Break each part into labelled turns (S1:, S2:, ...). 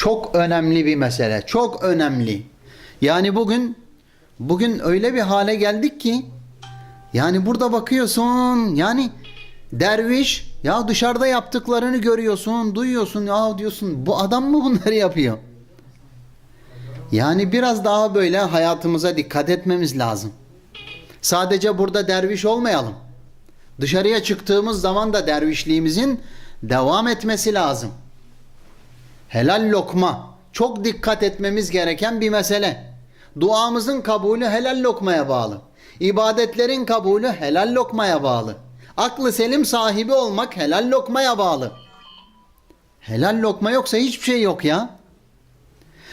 S1: Çok önemli bir mesele. Çok önemli. Yani bugün bugün öyle bir hale geldik ki yani burada bakıyorsun yani derviş ya dışarıda yaptıklarını görüyorsun, duyuyorsun. Ya diyorsun bu adam mı bunları yapıyor? Yani biraz daha böyle hayatımıza dikkat etmemiz lazım. Sadece burada derviş olmayalım. Dışarıya çıktığımız zaman da dervişliğimizin devam etmesi lazım. Helal lokma çok dikkat etmemiz gereken bir mesele. Duamızın kabulü helal lokmaya bağlı. İbadetlerin kabulü helal lokmaya bağlı. Aklı selim sahibi olmak helal lokmaya bağlı. Helal lokma yoksa hiçbir şey yok ya.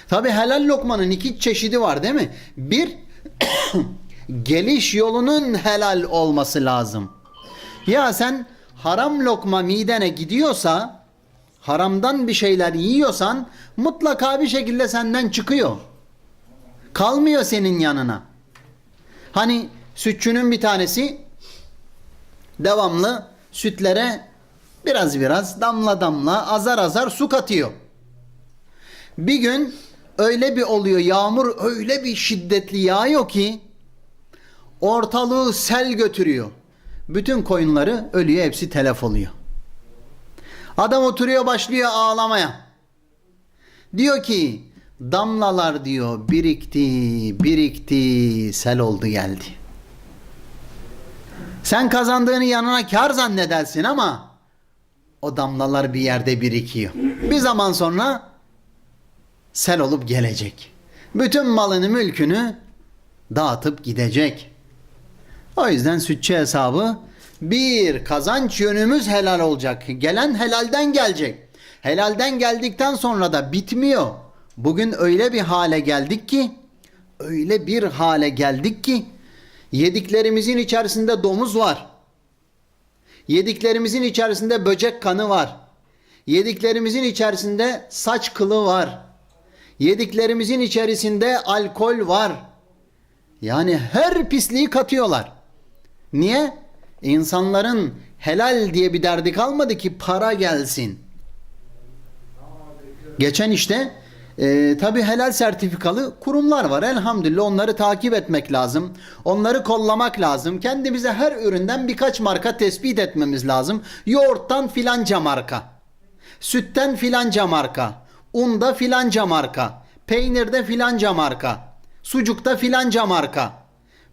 S1: Tabi helal lokmanın iki çeşidi var değil mi? Bir, geliş yolunun helal olması lazım. Ya sen haram lokma midene gidiyorsa, haramdan bir şeyler yiyorsan mutlaka bir şekilde senden çıkıyor. Kalmıyor senin yanına. Hani sütçünün bir tanesi devamlı sütlere biraz biraz damla damla azar azar su katıyor. Bir gün öyle bir oluyor yağmur öyle bir şiddetli yağıyor ki ortalığı sel götürüyor. Bütün koyunları ölüyor hepsi telef oluyor. Adam oturuyor başlıyor ağlamaya. Diyor ki damlalar diyor birikti birikti sel oldu geldi. Sen kazandığını yanına kar zannedersin ama o damlalar bir yerde birikiyor. Bir zaman sonra sel olup gelecek. Bütün malını mülkünü dağıtıp gidecek. O yüzden sütçü hesabı bir kazanç yönümüz helal olacak. Gelen helalden gelecek. Helalden geldikten sonra da bitmiyor. Bugün öyle bir hale geldik ki öyle bir hale geldik ki yediklerimizin içerisinde domuz var. Yediklerimizin içerisinde böcek kanı var. Yediklerimizin içerisinde saç kılı var. Yediklerimizin içerisinde alkol var. Yani her pisliği katıyorlar. Niye? İnsanların helal diye bir derdi kalmadı ki para gelsin. Geçen işte e, tabi helal sertifikalı kurumlar var. Elhamdülillah onları takip etmek lazım. Onları kollamak lazım. Kendimize her üründen birkaç marka tespit etmemiz lazım. Yoğurttan filanca marka. Sütten filanca marka. Unda filanca marka. Peynirde filanca marka. Sucukta filanca marka.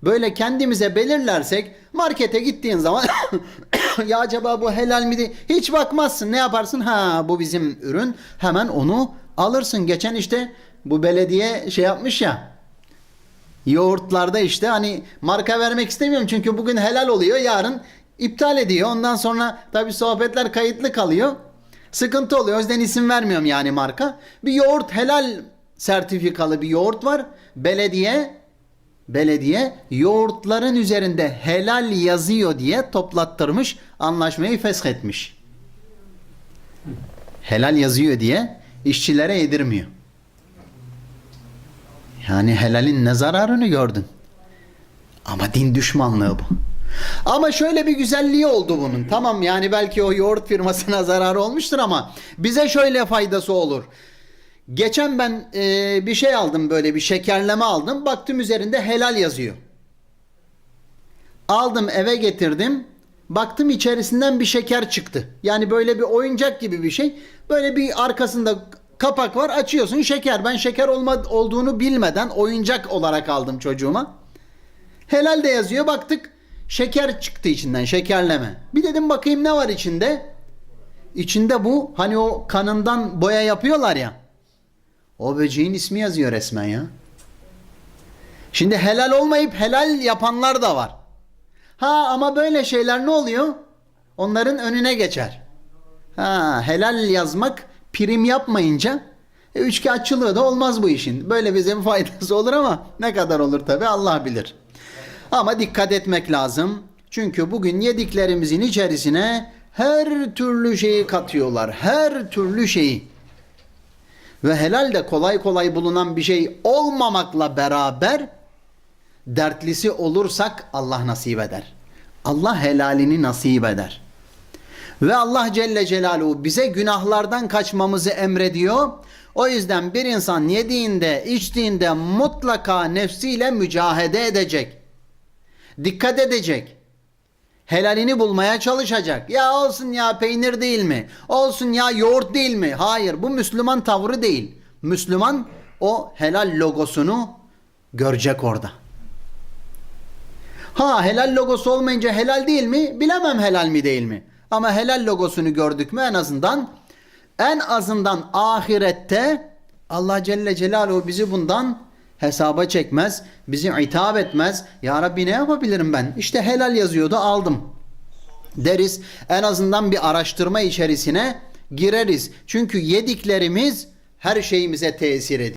S1: Böyle kendimize belirlersek markete gittiğin zaman ya acaba bu helal mi diye hiç bakmazsın. Ne yaparsın? Ha bu bizim ürün. Hemen onu alırsın. Geçen işte bu belediye şey yapmış ya. Yoğurtlarda işte hani marka vermek istemiyorum çünkü bugün helal oluyor. Yarın iptal ediyor. Ondan sonra tabii sohbetler kayıtlı kalıyor. Sıkıntı oluyor. O yüzden isim vermiyorum yani marka. Bir yoğurt helal sertifikalı bir yoğurt var. Belediye belediye yoğurtların üzerinde helal yazıyor diye toplattırmış, anlaşmayı feshetmiş. Helal yazıyor diye işçilere yedirmiyor. Yani helalin ne zararını gördün? Ama din düşmanlığı bu. Ama şöyle bir güzelliği oldu bunun. Tamam yani belki o yoğurt firmasına zararı olmuştur ama bize şöyle faydası olur. Geçen ben e, bir şey aldım böyle bir şekerleme aldım. Baktım üzerinde helal yazıyor. Aldım eve getirdim. Baktım içerisinden bir şeker çıktı. Yani böyle bir oyuncak gibi bir şey. Böyle bir arkasında kapak var açıyorsun şeker. Ben şeker olma, olduğunu bilmeden oyuncak olarak aldım çocuğuma. Helal de yazıyor baktık şeker çıktı içinden şekerleme. Bir dedim bakayım ne var içinde. İçinde bu hani o kanından boya yapıyorlar ya. O böceğin ismi yazıyor resmen ya. Şimdi helal olmayıp helal yapanlar da var. Ha ama böyle şeyler ne oluyor? Onların önüne geçer. Ha helal yazmak prim yapmayınca e, üçkağıtçılığı da olmaz bu işin. Böyle bize bir faydası olur ama ne kadar olur tabi Allah bilir. Ama dikkat etmek lazım. Çünkü bugün yediklerimizin içerisine her türlü şeyi katıyorlar. Her türlü şeyi ve helal de kolay kolay bulunan bir şey olmamakla beraber dertlisi olursak Allah nasip eder. Allah helalini nasip eder. Ve Allah Celle Celaluhu bize günahlardan kaçmamızı emrediyor. O yüzden bir insan yediğinde, içtiğinde mutlaka nefsiyle mücahede edecek. Dikkat edecek. Helalini bulmaya çalışacak. Ya olsun ya peynir değil mi? Olsun ya yoğurt değil mi? Hayır bu Müslüman tavrı değil. Müslüman o helal logosunu görecek orada. Ha helal logosu olmayınca helal değil mi? Bilemem helal mi değil mi? Ama helal logosunu gördük mü en azından en azından ahirette Allah Celle Celaluhu bizi bundan hesaba çekmez, bizi itap etmez. Ya Rabbi ne yapabilirim ben? İşte helal yazıyordu aldım deriz. En azından bir araştırma içerisine gireriz. Çünkü yediklerimiz her şeyimize tesir ediyor.